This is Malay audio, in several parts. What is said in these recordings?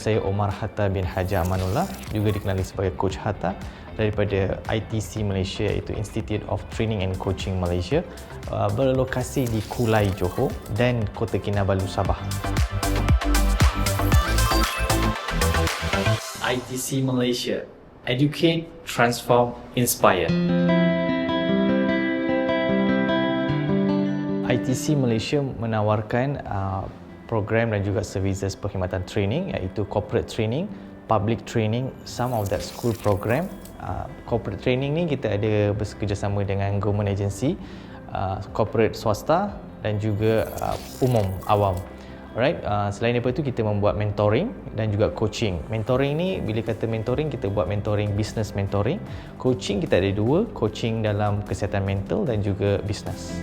saya Omar Hatta bin Haji Amanullah, juga dikenali sebagai Coach Hatta daripada ITC Malaysia iaitu Institute of Training and Coaching Malaysia uh, berlokasi di Kulai Johor dan Kota Kinabalu Sabah. ITC Malaysia Educate, Transform, Inspire. ITC Malaysia menawarkan uh, program dan juga services perkhidmatan training iaitu corporate training, public training, some of that school program. Uh, corporate training ni kita ada bekerjasama dengan government agency, uh, corporate swasta dan juga uh, umum awam. Alright, uh, selain daripada itu kita membuat mentoring dan juga coaching. Mentoring ni bila kata mentoring kita buat mentoring business mentoring. Coaching kita ada dua, coaching dalam kesihatan mental dan juga business.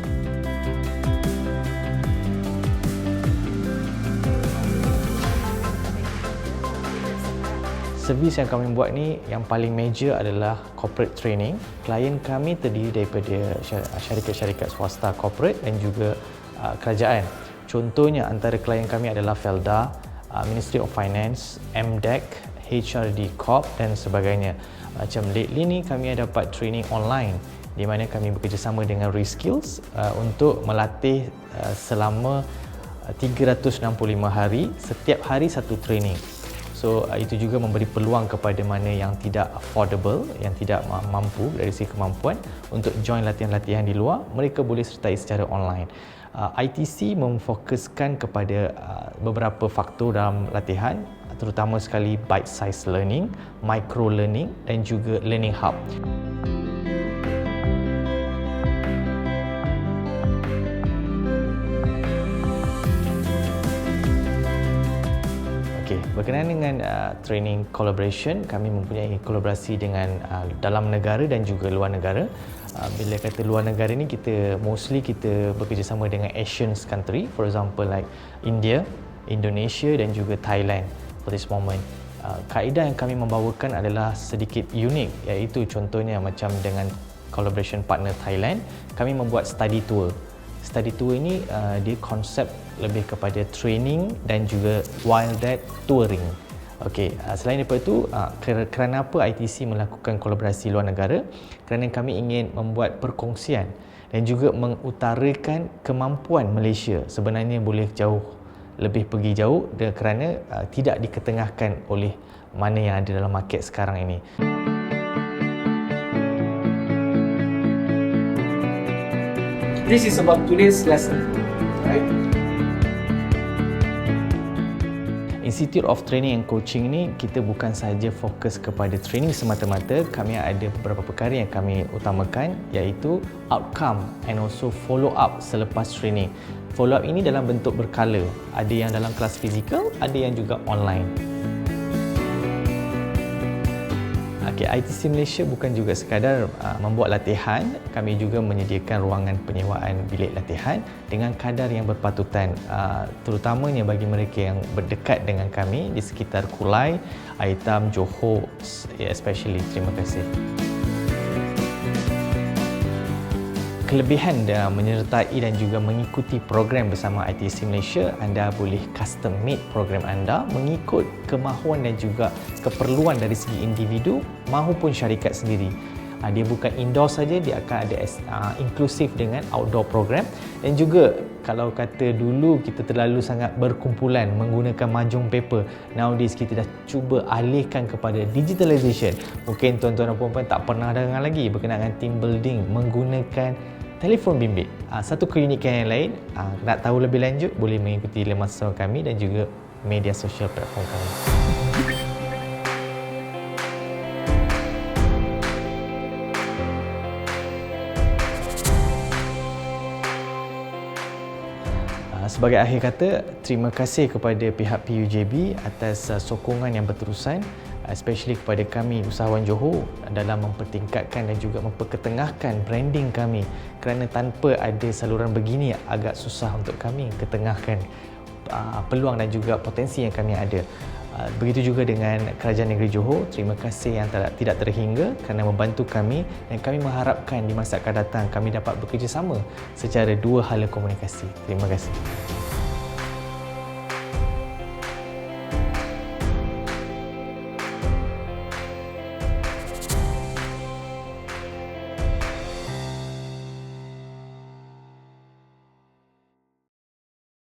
Servis yang kami buat ni yang paling major adalah corporate training. Klien kami terdiri daripada syarikat-syarikat swasta corporate dan juga uh, kerajaan. Contohnya antara klien kami adalah Felda, uh, Ministry of Finance, MDEC, HRD Corp dan sebagainya. Macam lately ni kami ada dapat training online di mana kami bekerjasama dengan Reskills uh, untuk melatih uh, selama 365 uh, hari, setiap hari satu training. So uh, itu juga memberi peluang kepada mana yang tidak affordable, yang tidak mampu dari segi kemampuan untuk join latihan-latihan di luar, mereka boleh sertai secara online. Uh, ITC memfokuskan kepada uh, beberapa faktor dalam latihan terutama sekali bite size learning, micro learning dan juga learning hub. Berkenaan dengan uh, training collaboration, kami mempunyai kolaborasi dengan uh, dalam negara dan juga luar negara. Uh, bila kata luar negara ni kita mostly kita bekerjasama dengan Asian country, for example like India, Indonesia dan juga Thailand for this moment. Uh, kaedah yang kami membawakan adalah sedikit unik iaitu contohnya macam dengan collaboration partner Thailand, kami membuat study tour study tour ini uh, dia konsep lebih kepada training dan juga wild dead touring. Okey, uh, selain daripada itu, uh, kerana apa ITC melakukan kolaborasi luar negara? Kerana kami ingin membuat perkongsian dan juga mengutarakan kemampuan Malaysia sebenarnya boleh jauh lebih pergi jauh kerana uh, tidak diketengahkan oleh mana yang ada dalam market sekarang ini. This is about today's lesson? Institute of Training and Coaching ni kita bukan sahaja fokus kepada training semata-mata, kami ada beberapa perkara yang kami utamakan iaitu outcome and also follow up selepas training. Follow up ini dalam bentuk berkala, ada yang dalam kelas fizikal, ada yang juga online. Okay, ITC Malaysia bukan juga sekadar uh, membuat latihan, kami juga menyediakan ruangan penyewaan bilik latihan dengan kadar yang berpatutan uh, terutamanya bagi mereka yang berdekat dengan kami di sekitar Kulai, Aitam, Johor especially. Terima kasih. Kelebihan dan menyertai dan juga mengikuti program bersama ITC Malaysia, anda boleh custom made program anda mengikut kemahuan dan juga keperluan dari segi individu maupun syarikat sendiri. Ah, dia bukan indoor saja, dia akan ada uh, inklusif dengan outdoor program dan juga kalau kata dulu kita terlalu sangat berkumpulan menggunakan mahjong paper nowadays kita dah cuba alihkan kepada digitalization mungkin tuan-tuan dan puan-puan tak pernah dengar lagi berkenaan team building menggunakan telefon bimbit. Uh, satu keunikan yang lain, uh, nak tahu lebih lanjut boleh mengikuti laman sosial kami dan juga media sosial platform kami. Sebagai akhir kata, terima kasih kepada pihak PUJB atas sokongan yang berterusan especially kepada kami usahawan Johor dalam mempertingkatkan dan juga memperketengahkan branding kami kerana tanpa ada saluran begini agak susah untuk kami ketengahkan uh, peluang dan juga potensi yang kami ada. Uh, begitu juga dengan Kerajaan Negeri Johor, terima kasih yang tidak terhingga kerana membantu kami dan kami mengharapkan di masa akan datang kami dapat bekerjasama secara dua hala komunikasi. Terima kasih.